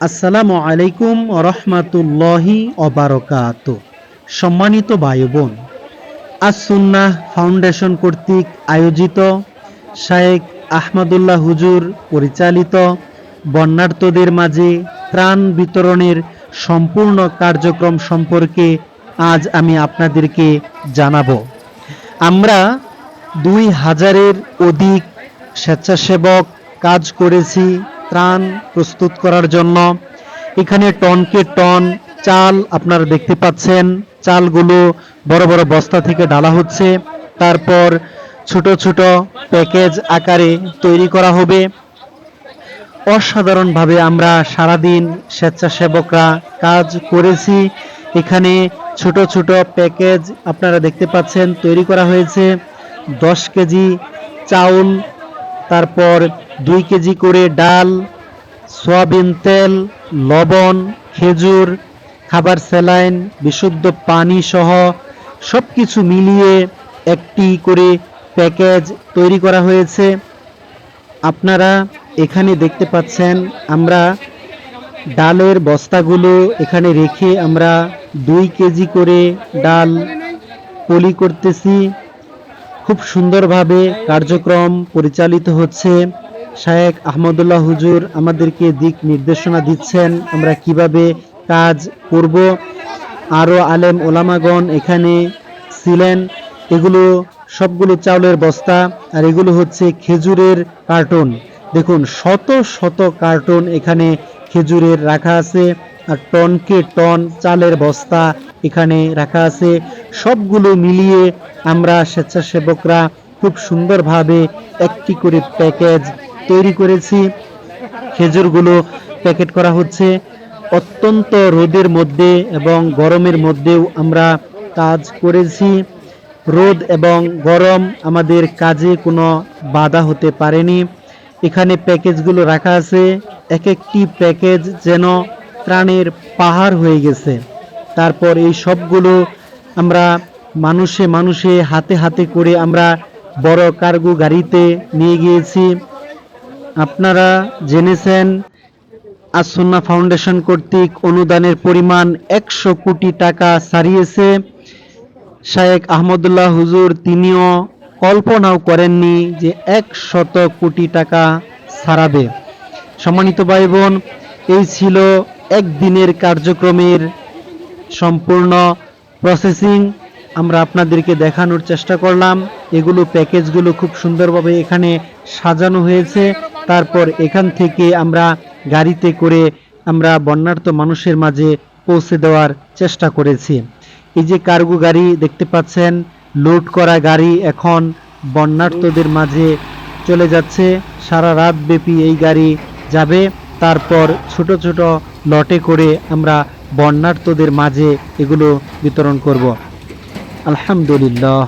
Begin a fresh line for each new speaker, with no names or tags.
আসসালামু আলাইকুম রহমাতুল্লাহি অবারকাত সম্মানিত ভাই বোন আসুন্নাহ ফাউন্ডেশন কর্তৃক আয়োজিত শায়েক আহমদুল্লাহ হুজুর পরিচালিত বন্যার্তদের মাঝে ত্রাণ বিতরণের সম্পূর্ণ কার্যক্রম সম্পর্কে আজ আমি আপনাদেরকে জানাব। আমরা দুই হাজারের অধিক স্বেচ্ছাসেবক কাজ করেছি ত্রাণ প্রস্তুত করার জন্য। এখানে টনকে টন চাল আপনারা দেখতে পাচ্ছেন। চালগুলো বড় বড় বস্তা থেকে ডালা হচ্ছে। তারপর ছোট ছোট প্যাকেজ আকারে তৈরি করা হবে। অসাধারণভাবে আমরা সারাদিন স্বেচ্ছাসেবকরা কাজ করেছি। এখানে ছোট ছোট প্যাকেজ আপনারা দেখতে পাচ্ছেন, তৈরি করা হয়েছে। দশ কেজি চাউল, তারপর দুই কেজি করে ডাল, সয়াবিন তেল, লবণ, খেজুর, খাবার স্যালাইন, বিশুদ্ধ পানি সহ সব কিছু মিলিয়ে একটি করে প্যাকেজ তৈরি করা হয়েছে। আপনারা এখানে দেখতে পাচ্ছেন, আমরা ডালের বস্তাগুলো এখানে রেখে আমরা দুই কেজি করে ডাল পলি করতেছি। খুব সুন্দরভাবে কার্যক্রম পরিচালিত হচ্ছে। শায়েক আহমদুল্লাহ হুজুর আমাদেরকে দিক নির্দেশনা দিচ্ছেন, আমরা কীভাবে কাজ করব? আরও আলেম ওলামাগণ এখানে ছিলেন, এগুলো সবগুলো চাউলের বস্তা আর এগুলো হচ্ছে খেজুরের কার্টন। দেখুন, শত শত কার্টন এখানে খেজুরের রাখা আছে আর টনকে টন চালের বস্তা এখানে রাখা আছে। সবগুলো মিলিয়ে আমরা স্বেচ্ছাসেবকরা খুব সুন্দরভাবে একটি করে প্যাকেজ তৈরি করেছি। খেজুরগুলো প্যাকেট করা হচ্ছে। অত্যন্ত রোদের মধ্যে এবং গরমের মধ্যেও আমরা কাজ করেছি। রোদ এবং গরম আমাদের কাজে কোনো বাধা হতে পারেনি। এখানে প্যাকেজগুলো রাখা আছে। এক একটি প্যাকেজ যেন ত্রাণের পাহাড় হয়ে গেছে। তারপর এই সবগুলো আমরা মানুষে মানুষে হাতে হাতে করে আমরা বড় কার্গো গাড়িতে নিয়ে গিয়েছি। আপনারা জেনেছেন, আসন্না ফাউন্ডেশন কর্তৃক অনুদানের পরিমাণ একশো কোটি টাকা ছাড়িয়েছে। শায়েক আহমদুল্লাহ হুজুর, তিনিও কল্পনাও করেননি যে এক শত কোটি টাকা ছাড়াবে। সম্মানিত ভাই বোন এই ছিল একদিনের কার্যক্রমের সম্পূর্ণ প্রসেসিং। আমরা আপনাদেরকে দেখানোর চেষ্টা করলাম। এগুলো প্যাকেজগুলো খুব সুন্দরভাবে এখানে সাজানো হয়েছে। তারপর এখান থেকে আমরা গাড়িতে করে আমরা বন্যার্ত মানুষের মাঝে পৌঁছে দেওয়ার চেষ্টা করেছি। এই যে কার্গো গাড়ি দেখতে পাচ্ছেন লোড করা গাড়ি এখন বন্যার্তদের মাঝে চলে যাচ্ছে। সারা রাত ব্যাপী এই গাড়ি যাবে। তারপর ছোট ছোট লটে করে আমরা বন্যার্তদের মাঝে এগুলো বিতরণ করব। আলহামদুলিল্লাহ।